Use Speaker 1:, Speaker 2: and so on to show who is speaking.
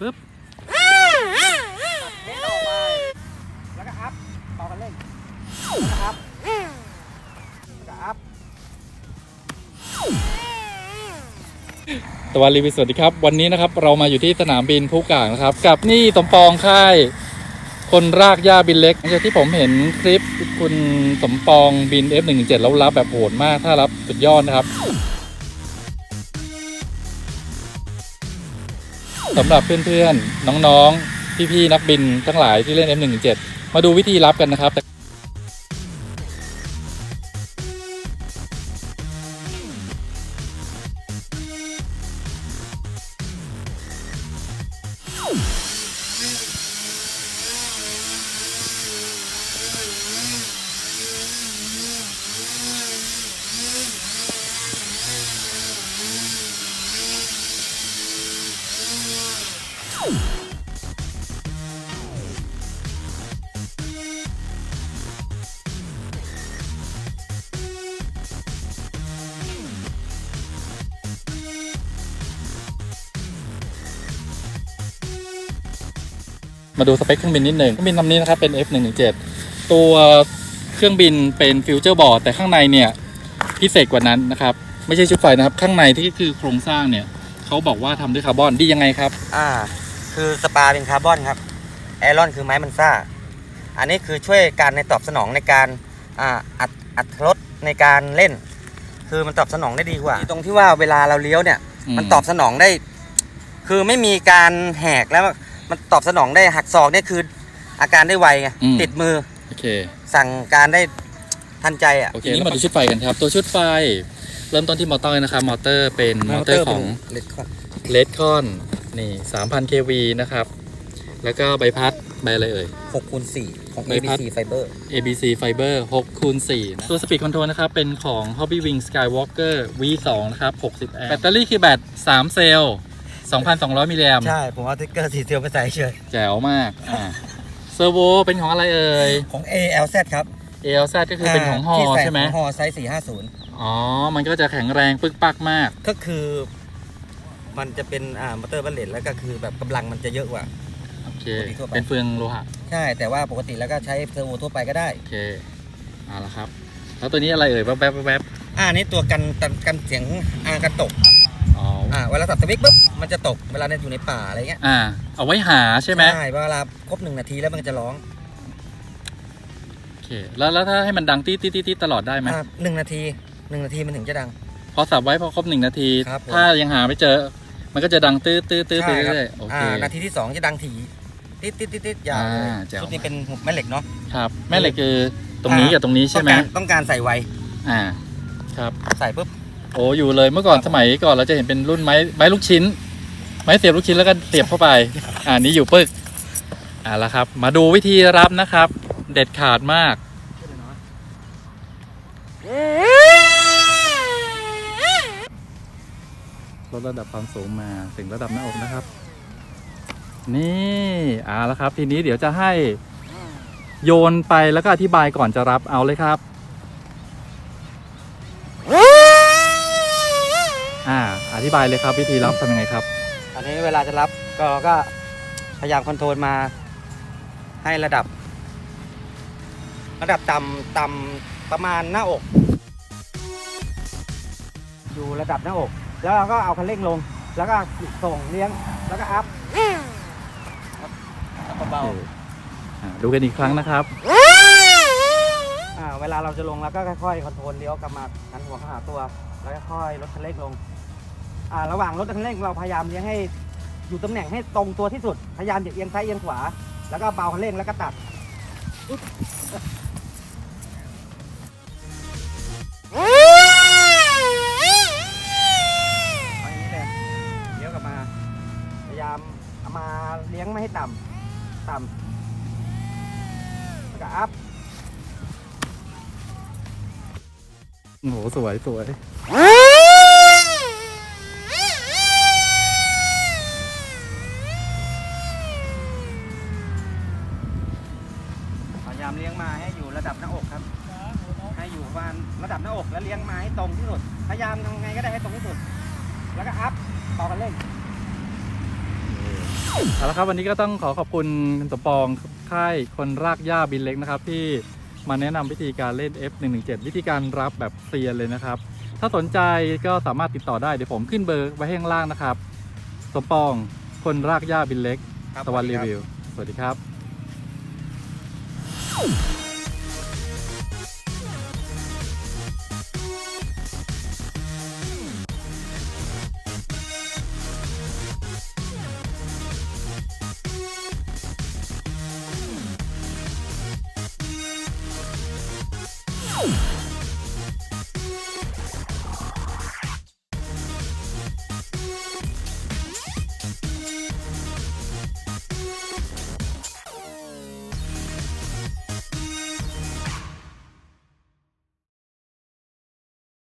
Speaker 1: ปึ๊บ
Speaker 2: เล่นออกไปแล้วก็อัพต่อกันเล่นแล้วก็อัพแล้วก็อัพ
Speaker 1: ตะวันรีวิวสวัสดีครับ วันนี้นะครับเรามาอยู่ที่สนามบินผู้กลางนะครับ กับนี่สมปองค่าย คนรากหญ้าบินเล็กหลังจากที่ผมเห็นคลิปคุณสมปองบิน F117 แล้วรับแบบโหดมากถ้ารับสุดยอดนะครับ สำหรับเพื่อนๆ น้องๆ พี่ๆ นักบินทั้งหลายที่เล่น F117 มาดูวิธีรับกันนะครับ มาดูสเปคเครื่องบินนิดหนึ่งเครื่องบินลำนี้นะครับเป็น F117 ตัวเครื่องบินเป็นฟิวเจอร์บอร์ดแต่ข้างในเนี่ยพิเศษกว่านั้นนะครับ ไม่ใช่ชุดไฟนะครับ ข้างในที่คือโครงสร้างเนี่ยเขาบอกว่าทำด้วยคาร์บอนดียังไงครับ
Speaker 2: อ่า คือสปาเป็นคาร์บอนครับไอรอนคือไม้มันซ่า อันนี้คือช่วยการในตอบสนองในการอ่าอัดอัดรถในการเล่น คือมันตอบสนองได้ดีกว่า ตรงที่ว่าเวลาเราเลี้ยวเนี่ย
Speaker 1: อืม
Speaker 2: มันตอบสนองได้ คือไม่มีการแหกแล้ว มันตอบสนองได้หักศอกเนี่ยคือ อาการได้ไวไง
Speaker 1: อืม
Speaker 2: ติดมือ
Speaker 1: โอเค
Speaker 2: สั่งการได้ทันใจอะ
Speaker 1: โอเคนี่มาดูชุดไฟกันครับ ตัวชุดไฟ เริ่มต้นที่มอเตอร์นะครับ มอเตอร์เป็นมอเตอร์ของ
Speaker 2: เล็ดคอน
Speaker 1: เลดคอนนี่3,000 kV นะครับ แล้วก็ใบพัด ใบอะไรเอ่ย
Speaker 2: หกคูณสี่ของ
Speaker 1: ใบพัด
Speaker 2: ABC Fiber
Speaker 1: ABC Fiber 6คูณ4นะตัว Speed Control นะครับ เป็นของ Hobby Wing Skywalker V2 นะครับ 60 แอมป์แบตเตอรี่คือแบต 3 เซลล์ 2,200มิลลิแอมป์
Speaker 2: ใช่ ผมเอาติ๊กเกอร์สีเทียวไปใส่เฉย
Speaker 1: แจ๋วมากอ่าเซอร์โวเป็นของอะไรเอ่ย
Speaker 2: ของ ALZ ครับ
Speaker 1: ALZ ก็คือเป็นของฮอ
Speaker 2: ที่ส่
Speaker 1: ใช่ไหม
Speaker 2: ของฮอไซส์450
Speaker 1: อ๋อ มันก็จะแข็งแรงปึกปักมาก
Speaker 2: ก็คือ มันจะเป็นอ่ามอเตอร์บัลเลตแล้วก็คือแบบกำลังมันจะเยอะกว่า
Speaker 1: โอเค
Speaker 2: ปกติทั่วไป
Speaker 1: เป็นเฟืองโลหะ
Speaker 2: ใช่ แต่ว่าปกติแล้วก็ใช้เทอร์โบทั่วไปก็ได้
Speaker 1: โอเคเอาละครับ แล้วตัวนี้อะไรเอ่ยแวบแวบแวบ
Speaker 2: อ่านี่ตัวกันกันกันเสียงอ่ากันตก
Speaker 1: อ๋อ
Speaker 2: อ่าเวลาสับสวิตช์ปุ๊บมันจะตกเวลาเนี่ยอยู่ในป่าอะไรเงี้ย
Speaker 1: อ่า เอาไว้หาใช่ไหม
Speaker 2: ใช่เวลาครบหนึ่งนาทีแล้วมันจะร้อง
Speaker 1: โอเคแล้วแล้วถ้าให้มันดังตีตีตีตีตลอดได้ไหม
Speaker 2: อ่าหนึ่งนาทีหนึ่งนาทีมันถึงจะดัง
Speaker 1: พอสับไว้พอครบหนึ่งนาที
Speaker 2: ครับผม
Speaker 1: ถ้ายังหาไม่เจอ มันก็จะดังตื้อตื้อตื้อไป
Speaker 2: ใช่ครับ
Speaker 1: เรื่อยๆโอเค
Speaker 2: อ่านาทีที่สองจะดังถี่ติดติดติดติดยาวเลย
Speaker 1: อ่าแจ๋ว
Speaker 2: ชุดนี้เป็นหุบแม่เหล็กเนาะ
Speaker 1: ครับแม่เหล็กคือตรงนี้กับตรงนี้ใช่ไหม
Speaker 2: ต้องการต้องการใส่ไว
Speaker 1: อ่า ครับ
Speaker 2: ใส่ปุ๊บ
Speaker 1: โอ้อยู่เลยเมื่อก่อนสมัยก่อนเราจะเห็นเป็นรุ่นไม้ไม้ลูกชิ้น ไม้เสียบลูกชิ้นแล้วก็เสียบเข้าไปอ่านี้อยู่ปึกอ่าแล้วครับ มาดูวิธีรับนะครับ เด็ดขาดมากลดระดับความสูงมาถึงระดับหน้าอกนะครับ นี่อ่าแล้วครับ ทีนี้เดี๋ยวจะให้โยนไปแล้วก็อธิบายก่อนจะรับเอาเลยครับ อ่าอธิบายเลยครับวิธีรับทำยังไงครับ
Speaker 2: อันนี้เวลาจะรับก็ก็พยายามคอนโทรลมาให้ระดับ ระดับต่ำต่ำประมาณหน้าอก อยู่ระดับหน้าอก แล้วเราก็เอาคันเร่งลง แล้วก็ส่งเลี้ยงแล้วก็อัพเบา
Speaker 1: อ่าดูกันอีกครั้งนะครับ
Speaker 2: ๆอ่าเวลาเราจะลงเราก็ค่อยๆคอนโทรลเลี้ยวกลับมาหันหัวเข้าหาตัว แล้วก็ค่อยลดคันเร่งลง อ่าระหว่างรถคันเร่งเราพยายามเลี้ยงให้อยู่ตำแหน่งให้ตรงตัวที่สุด พยายามอย่าเอียงซ้ายเอียงขวา แล้วก็เบาคันเร่งแล้วก็ตัดเอาอย่างนี้เลยเลี้ยวกลับมา พยายามเอามาเลี้ยงไม่ให้ต่ำต่ำแล้วก็อัพ
Speaker 1: โหสวยสวยา
Speaker 2: ยามเลี้ยงมาให้อยู่ระดับหน้าอกครับ ให้อยู่ประมาณระดับหน้าอกแล้วเลี้ยงมาให้ตรงที่สุด พยายามทำไงก็ได้ให้ตรงที่สุด แล้วก็อัพต่อกันเร่ง
Speaker 1: เอาละครับวันนี้ก็ต้องขอขอบคุณคุณสมปองค่ายคนรากหญ้าบินเล็กนะครับ ที่มาแนะนำวิธีการเล่น F117 วิธีการรับแบบเซียนเลยนะครับ ถ้าสนใจก็สามารถติดต่อได้เดี๋ยวผมขึ้นเบอร์ไว้ให้ข้างล่างนะครับ สมปองคนรากหญ้าบินเล็ก
Speaker 2: ครับ
Speaker 1: ตะวัน
Speaker 2: สวัสดี
Speaker 1: รี
Speaker 2: ครับ
Speaker 1: วิว สวัสดีครับ you